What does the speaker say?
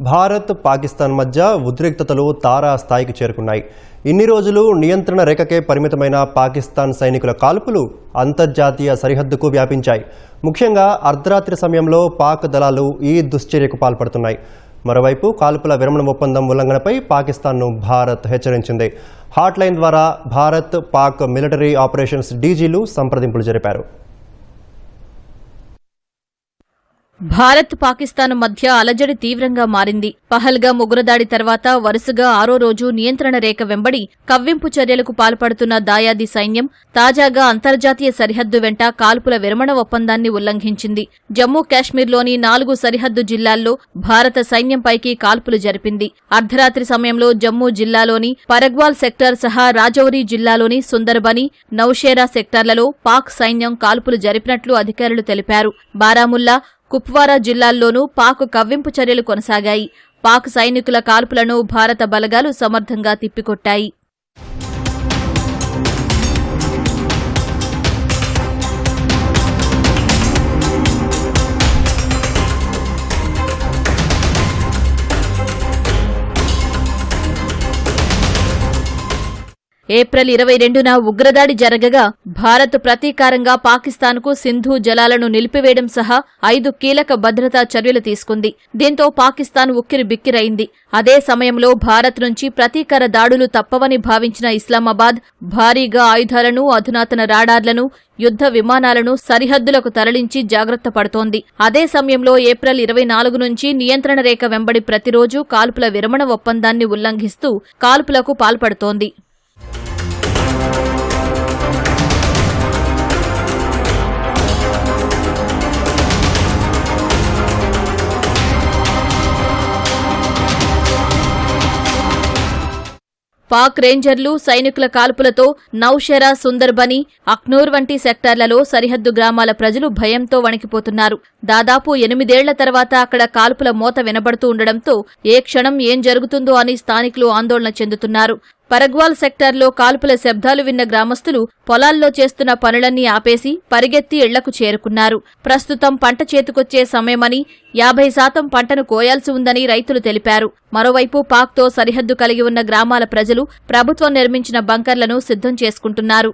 భారత్ పాకిస్తాన్ మధ్య ఉద్రిక్తతలు తారా స్థాయికి చేరుకున్నాయి. ఇన్ని రోజులు నియంత్రణ రేఖకే పరిమితమైన పాకిస్తాన్ సైనికుల కాల్పులు అంతర్జాతీయ సరిహద్దుకు వ్యాపించాయి. ముఖ్యంగా అర్ధరాత్రి సమయంలో పాక్ దళాలు ఈ దుశ్చర్యకు పాల్పడుతున్నాయి. మరోవైపు కాల్పుల విరమణ ఒప్పందం ఉల్లంఘనపై పాకిస్తాన్ను భారత్ హెచ్చరించింది. హాట్లైన్ ద్వారా భారత్ పాక్ మిలిటరీ ఆపరేషన్స్ డీజీలు సంప్రదింపులు జరిపారు. భారత్ పాకిస్తాన్ మధ్య అలజడి తీవ్రంగా మారింది. పహల్గా ఉగ్రదాడి తర్వాత వరుసగా ఆరో రోజు నియంత్రణ రేఖ వెంబడి కవ్వింపు చర్యలకు పాల్పడుతున్న దాయాది సైన్యం తాజాగా అంతర్జాతీయ సరిహద్దు వెంట కాల్పుల విరమణ ఒప్పందాన్ని ఉల్లంఘించింది. జమ్మూ కాశ్మీర్లోని నాలుగు సరిహద్దు జిల్లాల్లో భారత సైన్యంపైకి కాల్పులు జరిపింది. అర్ధరాత్రి సమయంలో జమ్మూ జిల్లాలోని పరగ్వాల్ సెక్టార్ సహా రాజౌరి జిల్లాలోని సుందర్బని నౌషేరా సెక్టార్లలో పాక్ సైన్యం కాల్పులు జరిపినట్లు అధికారులు తెలిపారు. బారాముల్లా కుప్వారా జిల్లాల్లోనూ పాక్ కవ్వింపు చర్యలు కొనసాగాయి. పాక్ సైనికుల కాల్పులను భారత బలగాలు సమర్థంగా తిప్పికొట్టాయి. ఏప్రిల్ ఇరవై రెండున ఉగ్రదాడి జరగగా భారత్ ప్రతీకారంగా పాకిస్తాన్కు సింధు జలాలను నిలిపివేయడం సహా ఐదు కీలక భద్రతా చర్యలు తీసుకుంది. దీంతో పాకిస్తాన్ ఉక్కిరి బిక్కిరైంది. అదే సమయంలో భారత్ నుంచి ప్రతీకార దాడులు తప్పవని భావించిన ఇస్లామాబాద్ భారీగా ఆయుధాలను అధునాతన రాడార్లను యుద్ధ విమానాలను సరిహద్దులకు తరలించి జాగ్రత్త పడుతోంది. అదే సమయంలో ఏప్రిల్ ఇరవై నాలుగు నుంచి నియంత్రణ రేఖ వెంబడి ప్రతిరోజు కాల్పుల విరమణ ఒప్పందాన్ని ఉల్లంఘిస్తూ కాల్పులకు పాల్పడుతోంది. పాక్ రేంజర్లు సైనికుల కాల్పులతో నౌషెరా సుందర్బని అక్నూర్ వంటి సెక్టార్లలో సరిహద్దు గ్రామాల ప్రజలు భయంతో వణికిపోతున్నారు. దాదాపు ఎనిమిదేళ్ళ తర్వాత అక్కడ కాల్పుల మోత వినబడుతూ ఉండడంతో ఏ క్షణం ఏం జరుగుతుందో అని స్థానికులు ఆందోళన చెందుతున్నారు. పరగ్వాల్ సెక్టార్లో కాల్పుల శబ్దాలు విన్న గ్రామస్తులు పొలాల్లో చేస్తున్న పనులన్నీ ఆపేసి పరిగెత్తి ఇళ్ళకు చేరుకున్నారు. ప్రస్తుతం పంట చేతికొచ్చే సమయమని యాభై శాతం పంటను కోయాల్సి ఉందని రైతులు తెలిపారు. మరోవైపు పాక్తో సరిహద్దు కలిగి ఉన్న గ్రామాల ప్రజలు ప్రభుత్వం నిర్మించిన బంకర్లను సిద్ధం చేసుకుంటున్నారు.